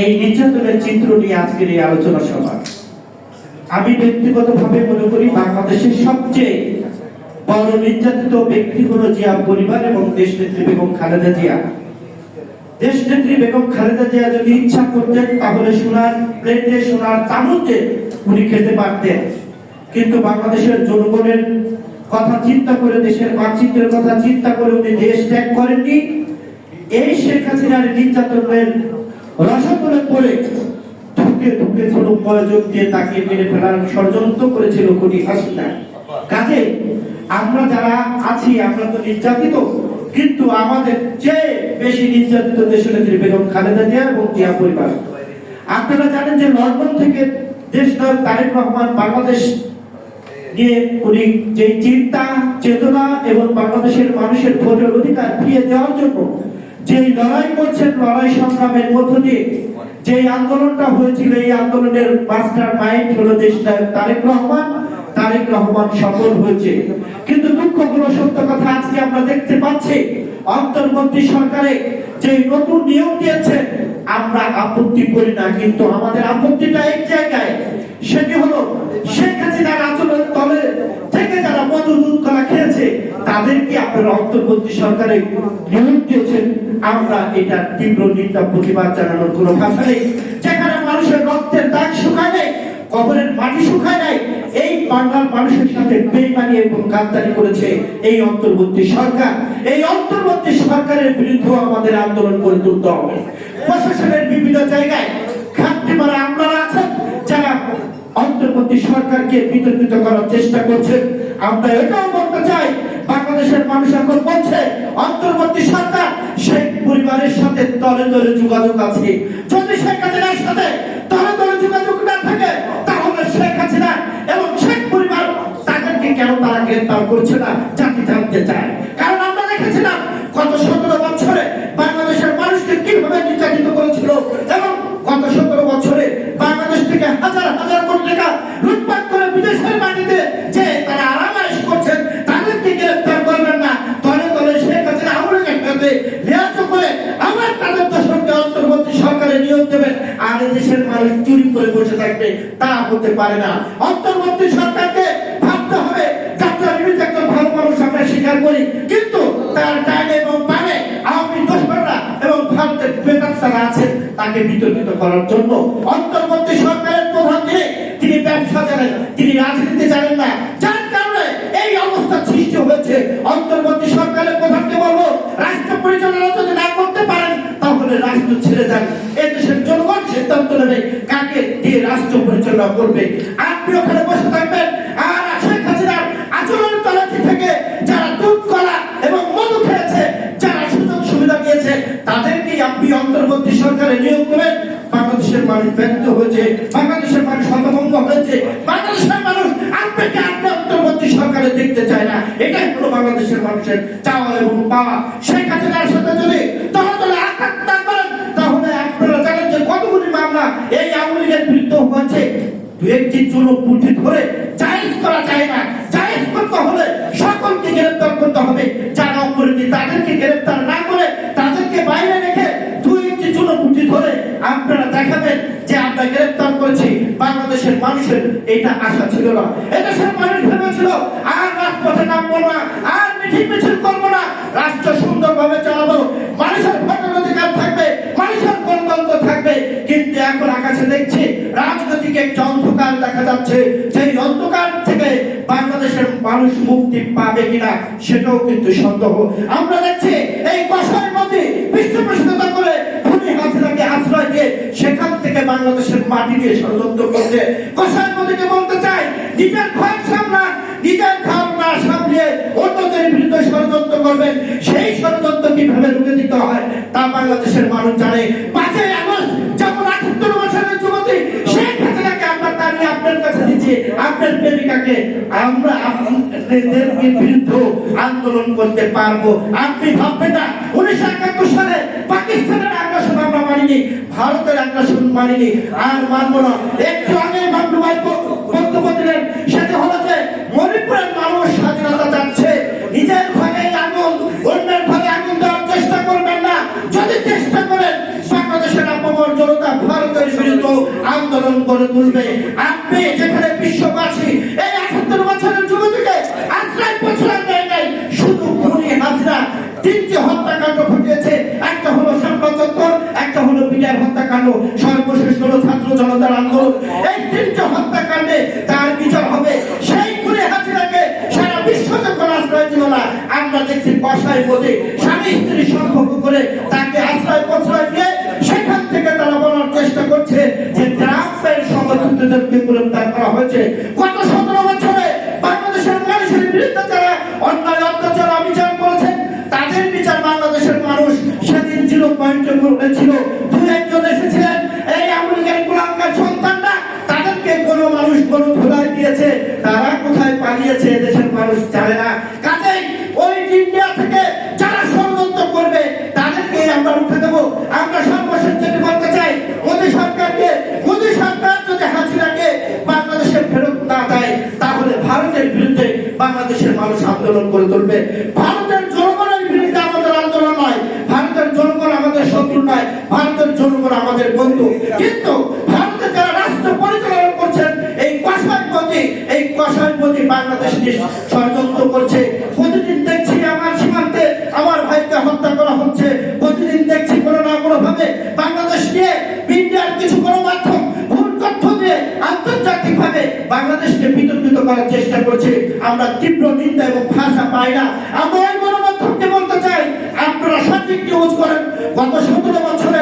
এই নির্যাতনের চিত্র নিয়ে আজকের এই আলোচনা সভা আমি ব্যক্তিগতভাবে মনে করি বাংলাদেশের সবচেয়ে বড় নির্যাতিত ব্যক্তি হলো জিয়া পরিবার এবং দেশ নেত্রী বেগম খালেদা জিয়া। দেশ নেত্রী বেগম খালেদা জিয়া যদি ইচ্ছা করতেন, তাহলে সোনার প্লেটে, সোনার চামচে উনি খেতে পারতেন। কিন্তু বাংলাদেশের জনগণের কথা চিন্তা করে, দেশের মানচিত্রের কথা চিন্তা করে উনি দেশ ত্যাগ করেননি। এই শেখ হাসিনার নির্যাতনের রসগোলে পড়ে ছোট প্রয়োজন দিয়ে তাকে মেরে ফেলার ষড়যন্ত্র করেছিল কোটি হাসিনা। কাজে আমরা যারা আছি, আমরা তো নির্যাতিত, কিন্তু আমাদের চেয়ে বেশি নির্যাতিত বেগম খালেদা জিয়া এবং জিয়া পরিবার। আপনারা জানেন যে লন্ডন থেকে দেশ নায়ক তারেক রহমান বাংলাদেশ নিয়ে উনি যে চিন্তা, চেতনা এবং বাংলাদেশের মানুষের ভোটের অধিকার ফিরিয়ে দেওয়ার জন্য যে লড়াই করছেন লড়াই সংগ্রামের মধ্য দিয়ে যে আন্দোলনটা হয়েছিল, এই আন্দোলনের মাস্টার মাইন্ড হলো দেশ তারেক রহমান। তারেক রহমান সফল হয়েছে। কিন্তু দুঃখ হলো সত্য কথা আজকে আমরা দেখতে পাচ্ছি, অন্তর্বর্তী সরকারে যে নতুন নিয়ম দিয়েছে, আমরা আপত্তি করি না, কিন্তু আমাদের আপত্তিটা এক জায়গায়, সেটি হলো শেখ হাসিনার আচরণ তলে থেকে যারা মধু দুধ কলা খেয়েছে, তাদেরকে আপনারা অন্তর্বর্তী সরকারে নিয়োগ দিয়েছেন। আমরা এটা তীব্র নিন্দা, প্রতিবাদ জানানোর কোনো ভাষা নেই। যেখানে মানুষের রক্তের দাগ শুকায় নেই, কবরের মাটি শুকায় নাই, এই বাংলার মানুষের সাথে বেইমানি এবং গাদ্দারি করেছে এই অন্তর্বর্তী সরকার। এই অন্তর্বর্তী সরকারের বিরুদ্ধে আমাদের আন্দোলন করে তুলতে হবে। প্রশাসনের বিভিন্ন জায়গায় ঘাটতি মারা আপনারা আছেন, যারা অন্তর্বর্তী সরকারকে বিতর্কিত করার চেষ্টা করছেন। আমরা এটাও বলতে চাই, বাংলাদেশের মানুষ এখন বলছে অন্তর্বর্তী সরকার শেখ পরিবারের তলে তলে যোগাযোগ আছে। যদি শেখ হাসিনার সাথে তলে তলে যোগাযোগ না থাকে, তাহলে শেখ হাসিনা এবং শেখ পরিবার তাদেরকে কেন তারা গ্রেফতার করছে না? জাতি জানতে চায়। কারণ আমরা দেখেছিলাম গত সতেরো বছরে বাংলাদেশের মানুষকে কীভাবে নির্যাতিত করেছিল এবং গত সতেরো বছরে বাংলাদেশ থেকে হাজার হাজার কোটি টাকা পারে না। অন্তর্বর্তী সরকারকে ভাবতে হবে যাত্রা বিরুদ্ধে একজন ভালো মানুষ আমরা স্বীকার করি। কিন্তু তার ডাইনে এবং বামে আওয়ামী দোষরা এবং ভারতের বেতার আছেন, তাকে বিতর্কিত করার জন্য। অন্তর্বর্তী সরকারের প্রধান যিনি তিনি ব্যবসা জানেন, তিনি রাজনীতি জানেন না। যার কারণে এই অবস্থা সৃষ্টি হয়েছে। অন্তর্বর্তী সরকারের প্রধানকে বলব? রাষ্ট্র পরিচালনা যদি না করতে পারেন, তাহলে রাষ্ট্র ছেড়ে যান এই দেশের জনগণ সিদ্ধান্ত নেবে কাকে দিয়ে রাষ্ট্র পরিচালনা করবে? আপনি ওখানে বসে থাকবেন। আর আচরণ তলাচি থেকে যারা দুধ এবং মধু খেয়েছে, যারা সুযোগ সুবিধা তাদেরকেই আপনি অন্তর্বর্তী সরকারে নিয়োগ করবেন বাংলাদেশের মানুষ ব্যর্থ হয়েছে, বাংলাদেশের মানুষ হয়েছে, বাংলাদেশের মানুষ আপনাকে আপনি অন্তর্বর্তী সরকারে দেখতে চায় না। এটাই হলো বাংলাদেশের মানুষের চাওয়া এবং পাওয়া। শেখ হাসিনার দু একটি পুঁটি ধরে জায়েজ করা যায় না, জায়েজ করতে হলে সকলকে গ্রেফতার করতে হবে। যারা অপরাধী তাদেরকে গ্রেফতার না করে তাদেরকে বাইরে রেখে দুই একটি চুলো মুঠি ধরে আপনারা দেখাবেন যে আমরা গ্রেফতার করেছি। বাংলাদেশের মানুষের এটা আশা ছিল না। এদেশের মানুষ দেখা যাচ্ছে সেই অন্ধকার থেকে বাংলাদেশের মানুষ মুক্তি পাবে কিনা সেটাও কিন্তু সন্দেহ। আমরা দেখছি এই কষায়ের মধ্যে পৃষ্ঠপোষকতা করে সেখান থেকে বাংলাদেশের মাটি দিয়ে ষড়যন্ত্র করছে। কষায়ের মধ্যে বলতে চাই নিজের নিজের সামলিয়ে অন্যদের বিরুদ্ধে ষড়যন্ত্র করবেন। সেই ষড়যন্ত্র কীভাবে রুখে দিতে হয় তা বাংলাদেশের মানুষ জানে। পাঁচই প্রেমিকাকে আমরা বিরুদ্ধে আন্দোলন করতে পারব। আপনি ভাববেন না, উনিশশো একাত্তর সালে পাকিস্তানের আগ্রাসন আমরা মানিনি, ভারতের আগ্রাসন মানিনি। আর মানবো না। একটু আগে মামলু ভাই বক্তব্য দিলেন, সেটা হলো যে মণিপুরের মানুষ আন্দোলন করে তুলবে। আপনি যেখানে বিশ্ববাসী, এই আঠাত্তর বছরের যুবতীকে আশ্রয় পছন্দ দেয় নাই শুধু খুনি হাজরা, তিনটি হত্যাকাণ্ড ঘটিয়েছে। একটা হলো চত্বর একটা হলো বিজয় হত্যাকাণ্ড। সর্বশেষ হলো ছাত্র জনতার আন্দোলন। এই তিনটি হত্যাকাণ্ডে তার বিচার হবে। সেই খুনি হাজিরাকে সারা বিশ্ব যখন আশ্রয় দিল না, আমরা দেখছি কষাই বোধে স্বামী স্ত্রী সম্পর্ক করে তাকে আশ্রয় সমর্থিতদেরকে গ্রেফতার করা হয়েছে। গত সতেরো বছরে বাংলাদেশের মানুষের বিরুদ্ধে যারা অন্যায়, অত্যাচার, অবিচার করেছেন তাদের বিচার বাংলাদেশের মানুষ সেদিন জিরো পয়েন্টে করেছিল দু একজন এসেছিলেন, এই আমেরিকার গোলাঙ্কার সন্তানরা। তাদেরকে কোনো মানুষ কোনো দিয়েছে। তারা কোথায় পালিয়েছে দেশের মানুষ জানে না। আন্দোলন করে তুলবে। পাই না। আমরা ওই গণমাধ্যমকে বলতে চাই। আপনারা সঠিক ইউজ করেন। গত সতেরো বছরে